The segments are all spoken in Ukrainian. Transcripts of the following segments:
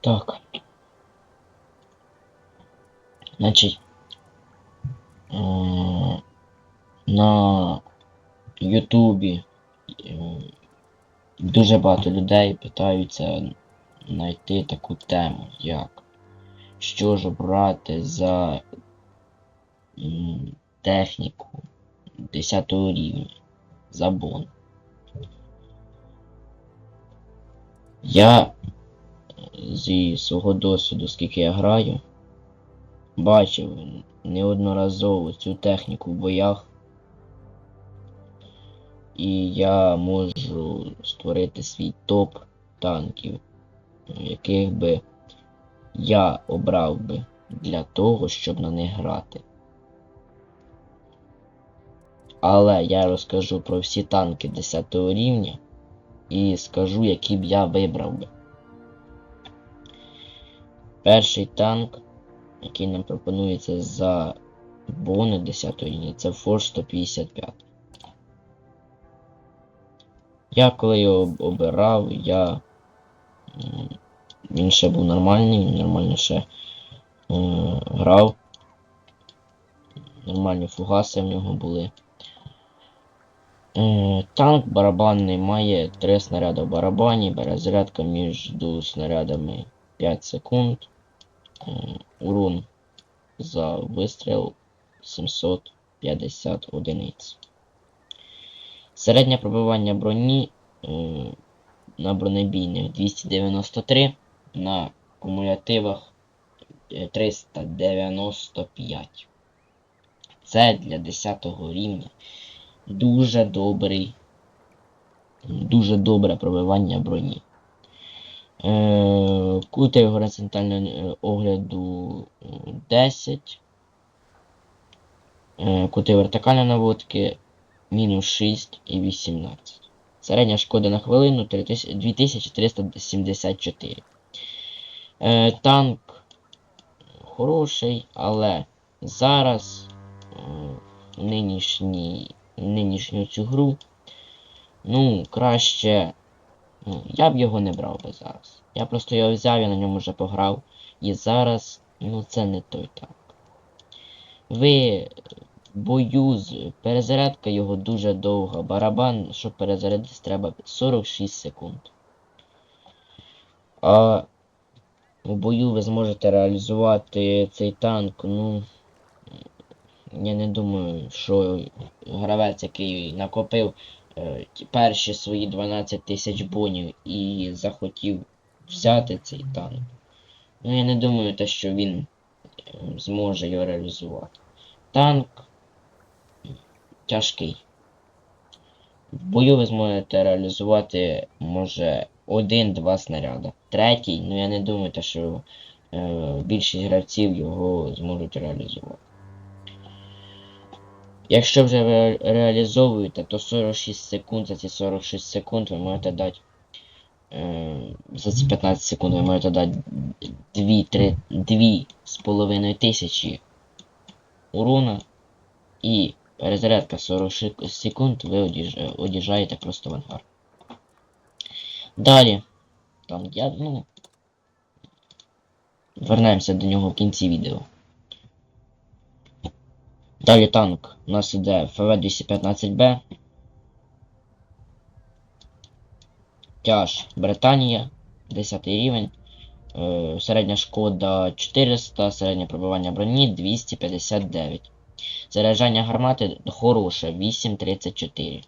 Так. Значить. е, На Ютубі е, дуже багато людей питаються знайти таку тему, як що ж брати за техніку 10 рівня за бон. Я зі свого досвіду, скільки я граю, бачив неодноразово цю техніку в боях. І я можу створити свій топ танків, яких би я обрав би для того, щоб на них грати. Але я розкажу про всі танки 10 рівня і скажу, які б я вибрав би. Перший танк, який нам пропонується за бони 10 рівня, це Форс 155. Я коли його обирав, я. Він ще був нормальний, він нормально ще е, грав. Нормальні фугаси в нього були. Е, танк барабанний має 3 снаряди в барабані, бере зарядка між снарядами 5 секунд. Е, урон за вистріл 750 одиниць. Середнє пробивання броні е, на бронебійних 293, на кумулятивах е, 395. Це для 10 рівня дуже добрий, дуже добре пробивання броні. Е, Кути горизонтального е, огляду е, 10. Е, Кути вертикальної наводки мінус 6 і 18. Середня шкода на хвилину 2374. Е, танк хороший, але зараз нинішній, нинішню цю гру, ну, краще. Ну, я б його не брав би зараз. Я просто його взяв, я на ньому вже пограв. І зараз, ну, це не той танк. Ви в бою з перезарядка його дуже довга. Барабан, щоб перезарядитись, треба 46 секунд. А у бою ви зможете реалізувати цей танк, ну. Я не думаю, що гравець, який накопив е, перші свої 12 тисяч бонів і захотів взяти цей танк. Ну я не думаю, те, що він е, зможе його реалізувати. Танк тяжкий. В бою ви зможете реалізувати, може, один-два снаряди. Третій, ну я не думаю, те, що е, більшість гравців його зможуть реалізувати. Якщо вже ви реалізовуєте, то 46 секунд, за ці 46 секунд ви можете дати. За ці 15 секунд ви можете дати 2-3 тисячі урона і перезарядка 46 секунд, ви одіж- одіжаєте просто в ангар. Далі. Там я, ну. Вернемося до нього в кінці відео. Далі танк. У нас іде ФВ-215Б. Тяж Британія, 10 рівень. Е, середня шкода 400, середнє пробивання броні 259. Заряджання гармати хороше 8,34.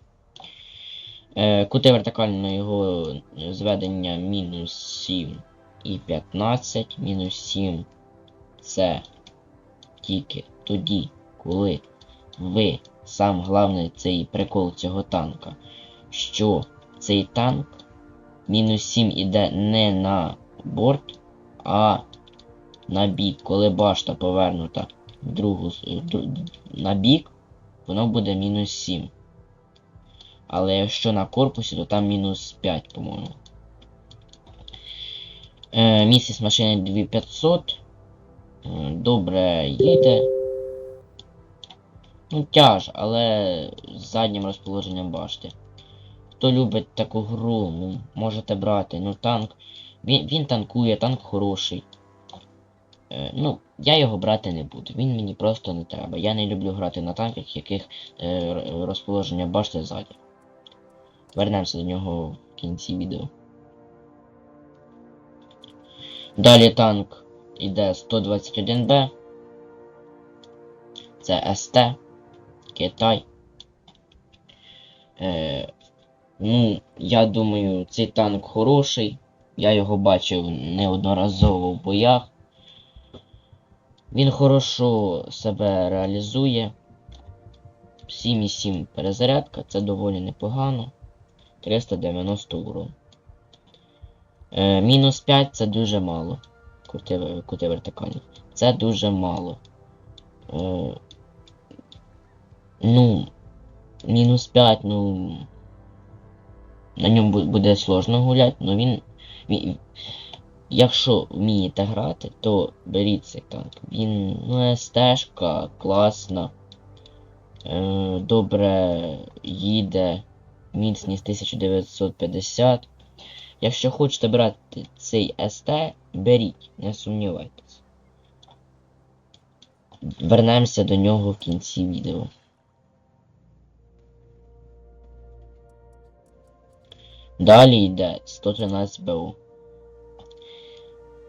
Е, кути вертикального його зведення мінус 7 і 15, мінус 7 це тільки тоді, коли ви сам головний цей прикол цього танка, що цей танк мінус 7 іде не на борт, а на бік. Коли башта повернута в другу на бік, воно буде мінус 7. Але якщо на корпусі, то там мінус 5, по-моєму. Е, місяць машини 2500. Е, Добре їде. Ну, тяж, але з заднім розположенням башти. Хто любить таку гру, ну, можете брати. Ну, танк Він, він танкує, танк хороший. Е, ну, я його брати не буду. Він мені просто не треба. Я не люблю грати на танках, яких е, розположення башти ззаді. Вернемося до нього в кінці відео. Далі танк іде 121Б. Це СТ. Китай. Е, ну, я думаю, цей танк хороший. Я його бачив неодноразово в боях. Він хорошо себе реалізує. 7,7 перезарядка, це доволі непогано. 390 урон. Е, мінус 5 це дуже мало. Кути, кути вертикальні. Це дуже мало. Е, ну, мінус 5, ну. На ньому буде сложно гуляти, але він, він. Якщо вмієте грати, то беріть цей танк. Він, ну, СТшка класна. Е, добре їде. Міцність 1950. Якщо хочете брати цей СТ, беріть, не сумнівайтесь. Вернемося до нього в кінці відео. Далі йде 113 БУ.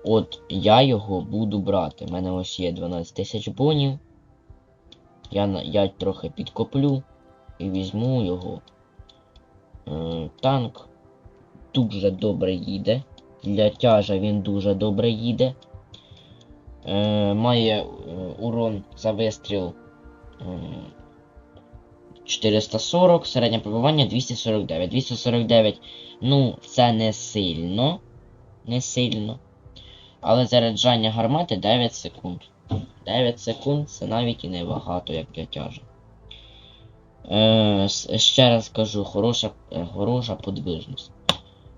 От я його буду брати. У мене ось є 12 тисяч бонів. Я, я трохи підкоплю і візьму його. Е, танк дуже добре їде. Для тяжа він дуже добре їде. Е, має е, урон за вистріл 440, середнє пробивання 249. 249, ну, це не сильно. Не сильно. Але заряджання гармати 9 секунд. 9 секунд це навіть і не багато, як для тяжа. Е, ще раз кажу, хороша, е, хороша подвижність.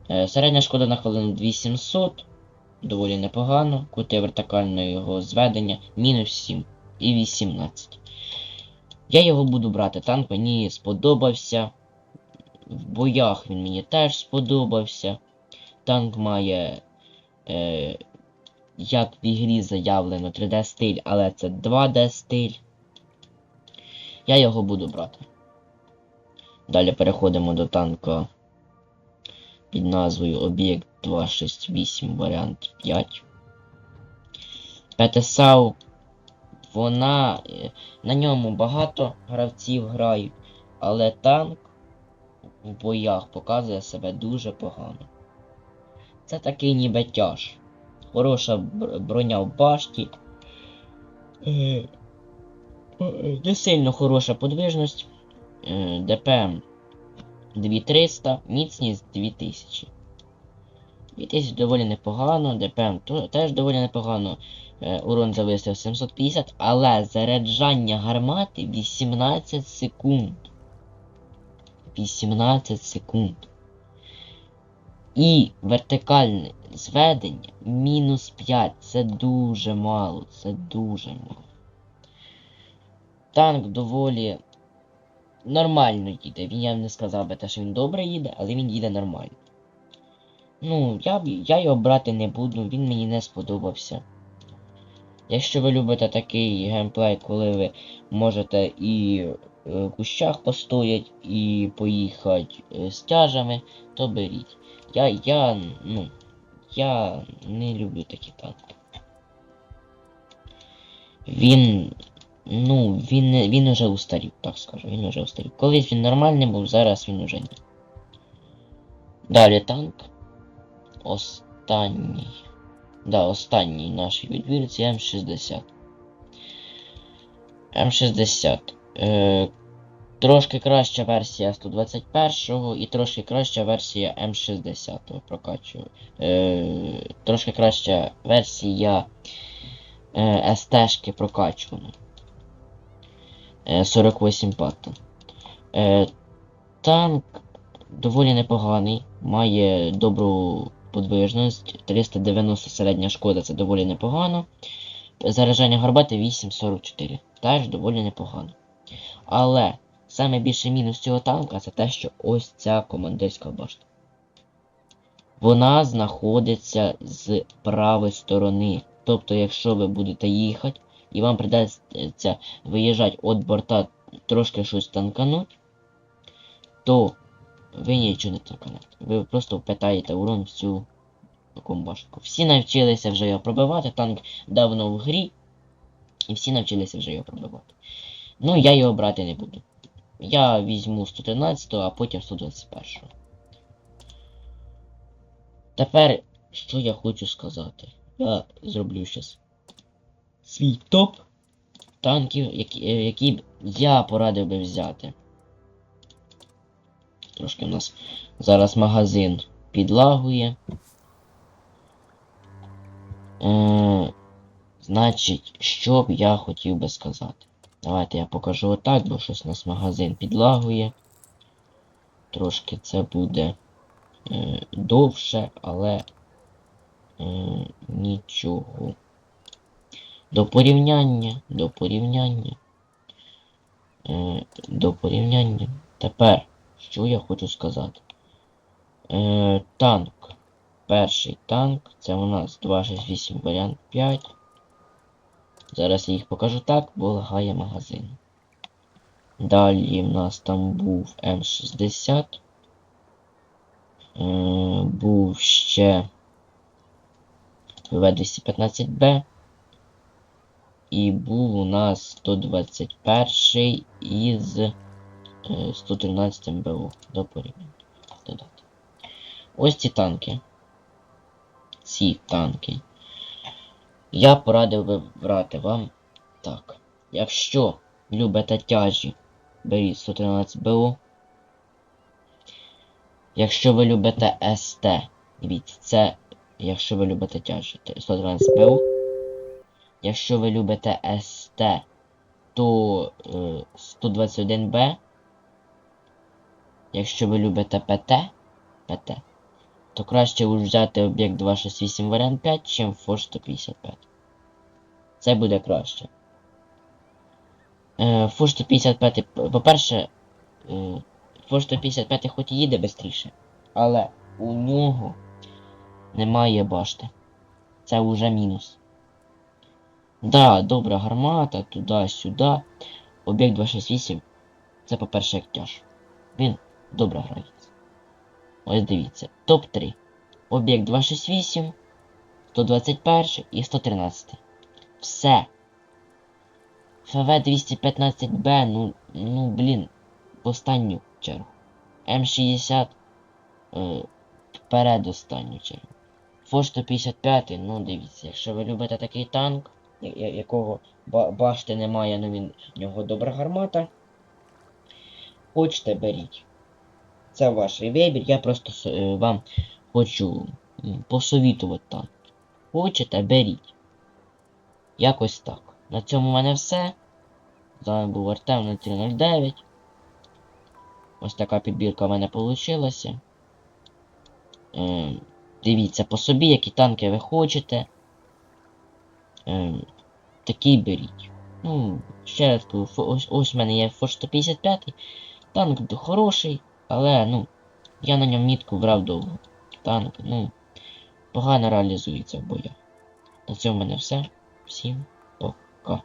Е, середня шкода на хвилину 2700. Доволі непогано. Кути вертикального його зведення мінус 7 і 18. Я його буду брати. Танк мені сподобався. В боях він мені теж сподобався. Танк має, е, як в ігрі заявлено, 3D стиль, але це 2D стиль. Я його буду брати. Далі переходимо до танка під назвою Об'єкт 268 варіант 5. ПТСАУ, вона. е, На ньому багато гравців грають, але танк в боях показує себе дуже погано. Це такий ніби тяж. Хороша броня в башті. Е, е, Не сильно хороша подвижність. ДПМ 2300, міцність 2000. 2000 доволі непогано, ДПМ теж доволі непогано. Е, Урон за вистріл 750, але заряджання гармати 18 секунд. 18 секунд. І вертикальне зведення мінус 5. Це дуже мало. Це дуже мало. Танк доволі нормально їде. Він я б не сказав би те, що він добре їде, але він їде нормально. Ну, я, я його брати не буду, він мені не сподобався. Якщо ви любите такий геймплей, коли ви можете і е, в кущах постоять, і поїхати е, з тяжами, то беріть. Я, я, ну, я не люблю такі танки. Він, ну, він, він уже устарів, так скажу, він уже устарів. Колись він нормальний був, зараз він уже ні. Далі танк. Останній. Да, останній наш відбір це М60. М60. Е, трошки краща версія 121-го і трошки краща версія М60 прокачую. Е, трошки краща версія е, СТ-шки прокачувана. Е, 48 паттон. Е, танк доволі непоганий, має добру подвижність, 390 середня шкода це доволі непогано. Заряджання гарбати 8,44. Теж доволі непогано. Але саме більший мінус цього танка це те, що ось ця командирська башта. Вона знаходиться з правої сторони. Тобто, якщо ви будете їхати, і вам придеться виїжджати від борта трошки щось танкануть, то ви нічого не танканете. Ви просто впитаєте урон в цю комбашку. Всі навчилися вже його пробивати, танк давно в грі, і всі навчилися вже його пробивати. Ну, я його брати не буду. Я візьму 113, а потім 121. Тепер, що я хочу сказати? Я зроблю щас свій топ танків, які, е, які я порадив би взяти. Трошки в нас зараз магазин підлагує. Е, значить, що б я хотів би сказати? Давайте я покажу отак, бо щось у нас магазин підлагує. Трошки це буде е, довше, але е, нічого. До порівняння, до порівняння. Е, до порівняння. Тепер, що я хочу сказати? Е, танк. Перший танк. Це у нас 268 варіант 5. Зараз я їх покажу так, бо лагає магазин. Далі в нас там був М60. Е, був ще В215Б. І був у нас 121 із 113 БУ до порівняння. Додати. Ось ці танки. Ці танки. Я порадив би брати вам так. Якщо любите тяжі, беріть 113 БУ. Якщо ви любите СТ, дивіться, це якщо ви любите тяжі, 113 БУ. Якщо ви любите СТ, то е, 121Б. Якщо ви любите ПТ, ПТ, то краще взяти об'єкт 268 варіант 5, чим Фор 155. Це буде краще. Е, Фор 155, по-перше, е, Фор 155 хоч і їде швидше, але у нього немає башти. Це вже мінус. Да, добра гармата, туди-сюди. Об'єкт 268. Це, по-перше, як тяж. Він добре грається. Ось дивіться. Топ-3. Об'єкт 268, 121 і 113. Все. ФВ 215Б, ну, ну, блін, в останню чергу. М60 е, вперед останню чергу. Фор 155, ну дивіться, якщо ви любите такий танк, якого башти немає, ну він в нього добра гармата. Хочете, беріть. Це ваш вибір. Я просто е, вам хочу посовітувати танк. Хочете, беріть. Якось так. На цьому в мене все. З вами був Артем 0309. Ось така підбірка в мене вийшла. Е, дивіться по собі, які танки ви хочете. Е, такий беріть. Ну, ще раз ось, ось в мене є Фор 155. Танк хороший, але ну, я на ньому мітку брав довго. Танк, ну, погано реалізується в боях. На цьому в мене все. Всім пока.